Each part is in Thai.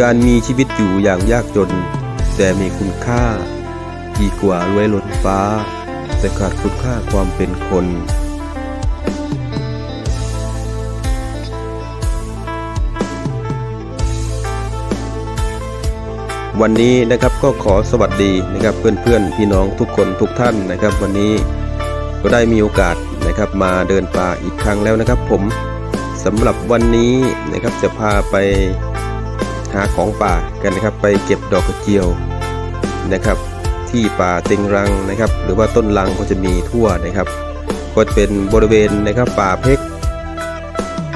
การมีชีวิตอยู่อย่างยากจน แต่มีคุณค่า ดีกว่ารวยล้นฟ้า แต่ขาดคุณค่าความเป็นคนวันนี้นะครับก็ขอสวัสดีนะครับเพื่อนๆพี่น้องทุกคนทุกท่านนะครับ วันนี้ก็ได้มีโอกาสนะครับมาเดินป่าอีกครั้งแล้วนะครับ ผมสำหรับวันนี้นะครับจะพาไป หาของป่ากันนะครับ ไปเก็บดอกกระเจียวนะครับ ที่ป่าเต็งรังนะครับ หรือว่าต้นรังก็จะมีทั่วนะครับ ก็จะเป็นบริเวณนะครับป่าเพก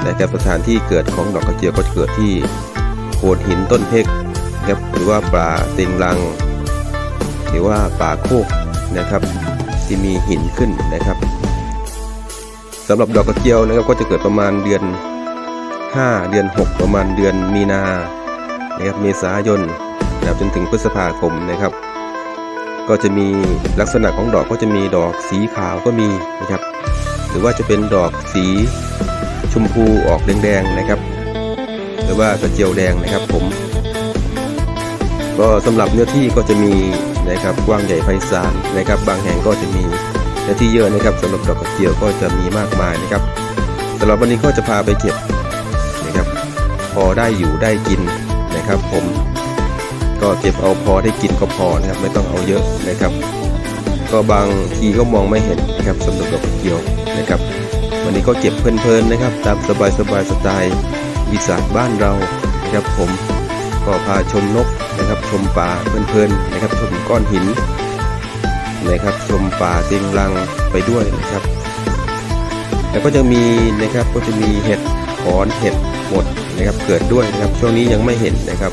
นะครับสถานที่เกิดของดอกกระเจียวก็จะเกิดที่โขดหินต้นเพกนะครับหรือว่าป่าเต็งรัง หรือว่าป่าโคกนะครับ ที่มีหินขึ้นนะครับสำหรับดอกกระเจียวนะครับก็จะเกิดประมาณเดือน 5 เดือน 6 ประมาณเดือนมีนา นะครับเมษายนนะครับจนถึงพฤษภาคมนะครับ ก็จะมีลักษณะของดอกก็จะมีดอกสีขาวก็มีนะครับ หรือว่าจะเป็นดอกสีชมพูออกแดงๆนะครับ หรือว่ากระเจียวแดงนะครับผม ก็สำหรับเนื้อที่ก็จะมีนะครับกว้างใหญ่ไพศาลนะครับ บางแห่งก็จะมีเนื้อที่เยอะนะครับสำหรับดอกกระเจียวก็จะมีมากมายนะครับสำหรับวันนี้ก็จะพาไปเก็บนะครับ พอได้อยู่ได้กิน นะครับ ผมก็เก็บเอาพอได้กินก็พอนะครับ ไม่ต้องเอาเยอะนะครับ ก็บางทีก็มองไม่เห็นนะครับสำหรับดอกเจียวนะครับ วันนี้ก็เก็บเพลินๆนะครับ ตามสบายสบายๆสไตล์อีสานบ้านเรานะครับผมก็พาชมนกนะครับ ชมป่าเพลินๆนะครับ ชมก้อนหินนะครับ ชมป่าเต็งรังไปด้วยนะครับ แล้วก็จะมีนะครับก็จะมีเห็ด อนเห็ดหมดนะครับเกิดด้วยนะครับช่วงนี้ยังไม่เห็นนะครับ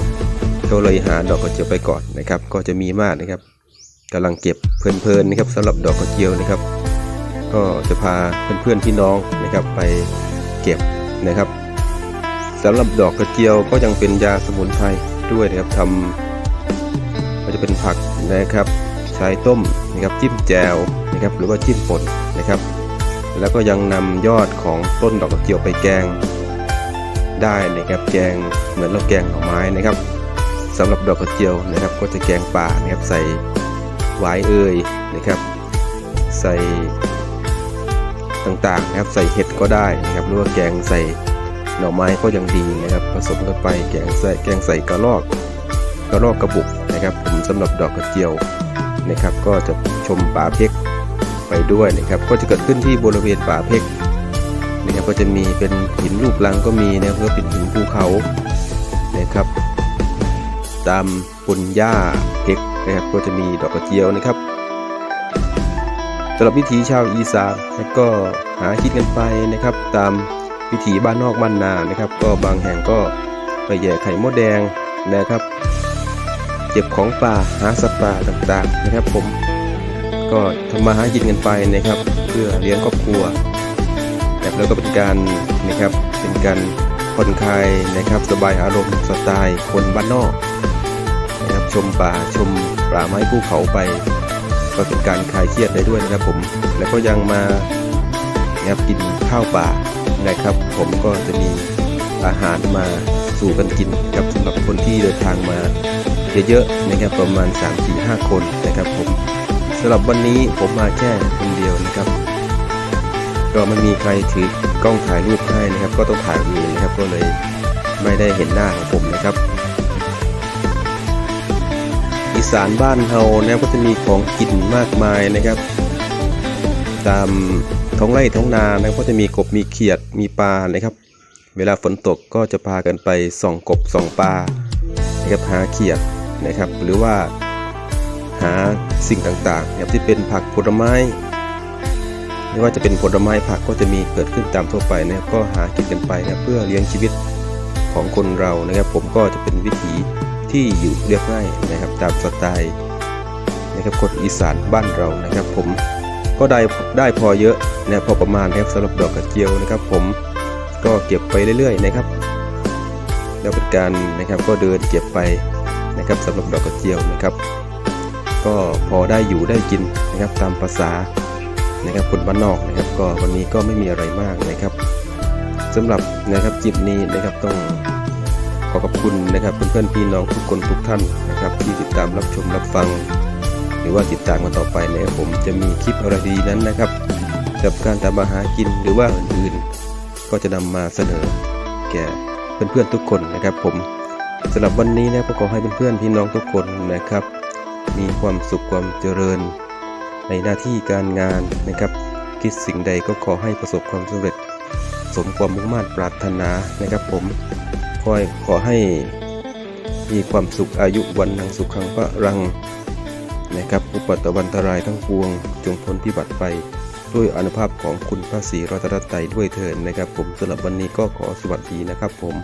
ก็เลยหาดอกกระเจียวไปก่อนนะครับ ก็จะมีมากนะครับกำลังเก็บเพลินๆนะครับสำหรับดอกกระเจียวนะครับ ก็จะพาเพื่อนๆพี่น้องนะครับไปเก็บนะครับสำหรับดอกกระเจียวก็ยังเป็นยาสมุนไพรด้วยนะครับทำก็จะเป็นผักนะครับใช้ต้มนะครับจิ้มแจวนะครับหรือว่าจิ้มป่นนะครับ แล้วก็ยังนำยอดของต้นดอกกระเจียวไปแกง ได้นะครับแกงเหมือนเราแกงหน่อไม้นะครับสำหรับดอกกระเจียวนะครับ ก็จะแกงป่านะครับใส่หวายเอ่ยนะครับ ใส่ต่างๆนะครับใส่เห็ดก็ได้นะครับหรือว่าแกงใส่หน่อไม้ก็ยังดีนะครับ ผสมกันไปแกงใส่แกงใส่กระรอกกระรอกกระบุกนะครับผมสำหรับดอกกระเจียวนะครับ ก็จะชมป่าเพกไปด้วยนะครับ ก็จะเกิดขึ้นที่บริเวณป่าเพก ก็จะมีเป็นหินลูกลังก็มีนะครับก็เป็นหินภูเขานะครับ ตามปุนหญ้าเพกนะครับก็จะมีดอกกระเจียวนะครับสำหรับวิถีชาวอีสานก็หาคิดกันไปนะครับ ตามวิถีบ้านนอกบ้านนานะครับ ก็บางแห่งก็ไปแย่ไข่มดแดงนะครับ เก็บของป่าหาสัตว์ป่าต่างๆนะครับ ผมก็ทำมาหากินกันไปนะครับ เพื่อเลี้ยงครอบครัว นะครับแล้วก็เป็นการนะครับเป็นการผ่อนคลายนะครับสบายอารมณ์สไตล์คนบ้านนอกนะครับชมป่าชมป่าไม้ภูเขาไป ก็เป็นการคลายเครียดได้ด้วยนะครับผมแล้วก็ยังมานะครับกินข้าวป่านะครับ ผมก็จะมีอาหารมาสู่กันกินครับสำหรับคนที่เดินทางมาเยอะๆนะครับประมาณ 3-4-5 คนนะครับผมสำหรับวันนี้ผมมาแค่คนเดียวนะครับ ก็ไม่มีใครถือกล้องถ่ายรูปให้นะครับ ก็ต้องถ่ายเองนะครับ ก็เลยไม่ได้เห็นหน้าของผมนะครับ อีสานบ้านเฮานะครับก็จะมีของกินมากมายนะครับ ตามท้องไร่ท้องนานะครับก็จะมีกบมีเขียดมีปลานะครับ เวลาฝนตกก็จะพากันไปส่องกบส่องปลานะครับหาเขียดนะครับ หรือว่าหาสิ่งต่างๆนะครับที่เป็นผักผลไม้ ไม่ว่าจะเป็นผลไม้ผักก็จะมีเกิดขึ้นตามทั่วไปนะครับก็หากินกันไปนะเพื่อเลี้ยงชีวิตของคนเรานะครับ ผมก็จะเป็นวิถีที่อยู่เรียบง่ายนะครับตามสไตล์นะครับคนอีสานบ้านเรานะครับ ผมก็ได้ได้พอเยอะนะพอประมาณนะครับสำหรับดอกกระเจียวนะครับ ผมก็เก็บไปเรื่อยๆนะครับ แล้วเป็นการนะครับก็เดินเก็บไปนะครับสำหรับดอกกระเจียวนะครับ ก็พอได้อยู่ได้กินนะครับตามภาษา นะครับคนบ้านนอกนะครับ ก็วันนี้ก็ไม่มีอะไรมากนะครับสำหรับนะครับคลิปนี้นะครับต้องขอขอบคุณนะครับเพื่อนๆพี่น้องทุกคนทุกท่านนะครับ ที่ติดตามรับชมรับฟัง หรือว่าติดตามกันต่อไปนะครับผมจะมีคลิปอะไรดีนั้นนะครับกับการทำมาหากินหรือว่าอื่นๆ ก็จะนำมาเสนอ แก่เพื่อนๆทุกคนนะครับ ผมสำหรับวันนี้นะก็ขอให้เพื่อนๆพี่น้องทุกคนนะครับ มีความสุขความเจริญ ในหน้าที่การงานนะครับ คิดสิ่งใดก็ขอให้ประสบความสำเร็จ สมความมุ่งมั่นปรารถนานะครับผมขอให้ขอให้มีความสุขอายุวันนังสุขขังพระรังนะครับอุปัตตวันตรายทั้งปวง จงพ้นพิบัติไปด้วยอนุภาพของคุณพระศรีรัตนตรัยด้วยเถิดนะครับ ผมสำหรับวันนี้ก็ขอสวัสดีนะครับผม